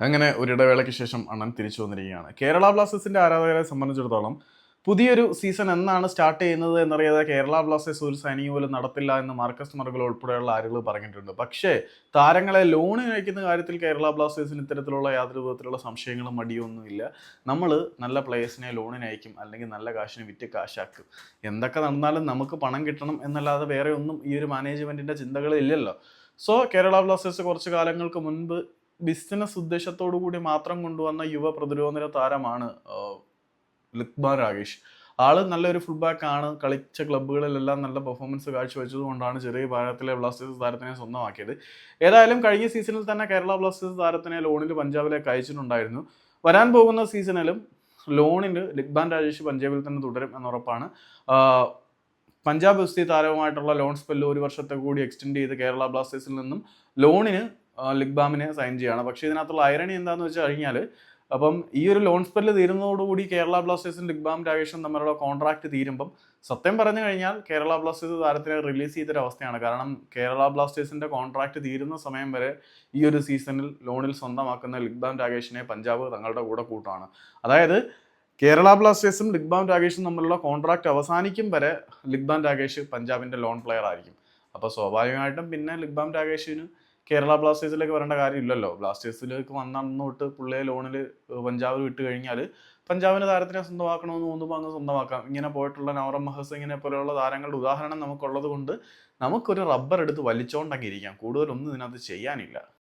അങ്ങനെ ഒരിടവേളയ്ക്ക് ശേഷം അണ്ണൻ തിരിച്ചു വന്നിരിക്കുകയാണ്. കേരള ബ്ലാസ്റ്റേഴ്സിന്റെ ആരാധകരെ സംബന്ധിച്ചിടത്തോളം പുതിയൊരു സീസൺ എന്നാണ് സ്റ്റാർട്ട് ചെയ്യുന്നത് എന്നറിയാതെ കേരള ബ്ലാസ്റ്റേഴ്സ് ഒരു സൈനിങ് പോലും നടത്തില്ല എന്ന് മാർക്കസ് മറുകൾ ഉൾപ്പെടെയുള്ള ആളുകൾ പറഞ്ഞിട്ടുണ്ട്. പക്ഷേ താരങ്ങളെ ലോണിന് അയക്കുന്ന കാര്യത്തിൽ കേരള ബ്ലാസ്റ്റേഴ്സിന് ഇത്തരത്തിലുള്ള യാതൊരു വിധത്തിലുള്ള സംശയങ്ങളും മടിയൊന്നുമില്ല നമ്മൾ നല്ല പ്ലേയേഴ്സിനെ ലോണിന് അയക്കും അല്ലെങ്കിൽ നല്ല കാശിന് വിറ്റ് കാശാക്കും. എന്തൊക്കെ നടന്നാലും നമുക്ക് പണം കിട്ടണം എന്നല്ലാതെ വേറെ ഒന്നും ഈ ഒരു മാനേജ്മെന്റിന്റെ ചിന്തകളില്ലല്ലോ സോ കേരള ബ്ലാസ്റ്റേഴ്സ് കുറച്ച് കാലങ്ങൾക്ക് മുൻപ് ബിസിനസ് ഉദ്ദേശത്തോടു കൂടി മാത്രം കൊണ്ടുവന്ന യുവ പ്രതിരോധ താരമാണ് ലുക്മാൻ രാകേഷ്. ആൾ നല്ലൊരു ഫുൾ ബാക്ക് ആണ് കളിച്ച ക്ലബ്ബുകളിലെല്ലാം നല്ല പെർഫോമൻസ് കാഴ്ചവെച്ചത് കൊണ്ടാണ് ചെറിയ ഭാരതത്തിലെ ബ്ലാസ്റ്റേഴ്സ് താരത്തിനെ സ്വന്തമാക്കിയത്. ഏതായാലും കഴിഞ്ഞ സീസണിൽ തന്നെ കേരള ബ്ലാസ്റ്റേഴ്സ് താരത്തിനെ ലോണിൽ പഞ്ചാബിലേക്ക് അയച്ചിട്ടുണ്ടായിരുന്നു. വരാൻ പോകുന്ന സീസണിലും ലോണിന് ലിഗ്ബാൻ രാജേഷ് പഞ്ചാബിൽ തന്നെ തുടരും എന്നുറപ്പാണ്. പഞ്ചാബ് എഫ് സി താരവുമായിട്ടുള്ള ലോൺ സ്പെല്ല് ഒരു വർഷത്തെ കൂടി എക്സ്റ്റെൻഡ് ചെയ്ത് കേരള ബ്ലാസ്റ്റേഴ്സിൽ നിന്നും ലോണിന് ലിഗ്ബാമിനെ സൈൻ ചെയ്യുകയാണ് പക്ഷേ ഇതിനകത്തുള്ള ഐറണി എന്താണെന്ന് വെച്ച് കഴിഞ്ഞാൽ അപ്പം ഈ ഒരു ലോൺ സ്പെല്ല് തീരുന്നതോടുകൂടി കേരള ബ്ലാസ്റ്റേഴ്സും ലിഗ്ബാം രാകേഷും തമ്മിലുള്ള കോൺട്രാക്ട് തീരുമ്പം സത്യം പറഞ്ഞു കഴിഞ്ഞാൽ കേരള ബ്ലാസ്റ്റേഴ്സ് താരത്തിനെ റിലീസ് ചെയ്തൊരു അവസ്ഥയാണ് കാരണം കേരള ബ്ലാസ്റ്റേഴ്സിന്റെ കോൺട്രാക്ട് തീരുന്ന സമയം വരെ ഈ ഒരു സീസണിൽ ലോണിൽ സ്വന്തമാക്കുന്ന ലിഗ്ബാം രാകേഷിനെ പഞ്ചാബ് തങ്ങളുടെ കൂടെ കൂട്ടാണ് അതായത് കേരള ബ്ലാസ്റ്റേഴ്സും ലിഗ്ബാം രാകേഷും തമ്മിലുള്ള കോൺട്രാക്ട് അവസാനിക്കും വരെ ലിഗ്ബാം രാകേഷ് പഞ്ചാബിന്റെ ലോൺ പ്ലെയർ ആയിരിക്കും. അപ്പോൾ സ്വാഭാവികമായിട്ടും പിന്നെ ലിഗ്ബാം രാകേഷിന് കേരള ബ്ലാസ്റ്റേഴ്സിലേക്ക് വരേണ്ട കാര്യമില്ലല്ലോ. ബ്ലാസ്റ്റേഴ്സിലേക്ക് വന്ന തൊട്ട് പുള്ളിയെ ലോണിൽ പഞ്ചാബ് വിട്ട് കഴിഞ്ഞാൽ പഞ്ചാബിന് താരത്തിനെ സ്വന്തമാക്കണമെന്ന് തോന്നുമ്പോൾ അങ്ങ് സ്വന്തമാക്കാം. ഇങ്ങനെ പോയിട്ടുള്ള നവറം മഹസ് ഇങ്ങനെ പോലെയുള്ള താരങ്ങളുടെ ഉദാഹരണം നമുക്കുള്ളത് കൊണ്ട് നമുക്കൊരു റബ്ബർ എടുത്ത് വലിച്ചോണ്ടങ്ങിരിക്കാം. കൂടുതലൊന്നും ഇതിനകത്ത് ചെയ്യാനില്ല.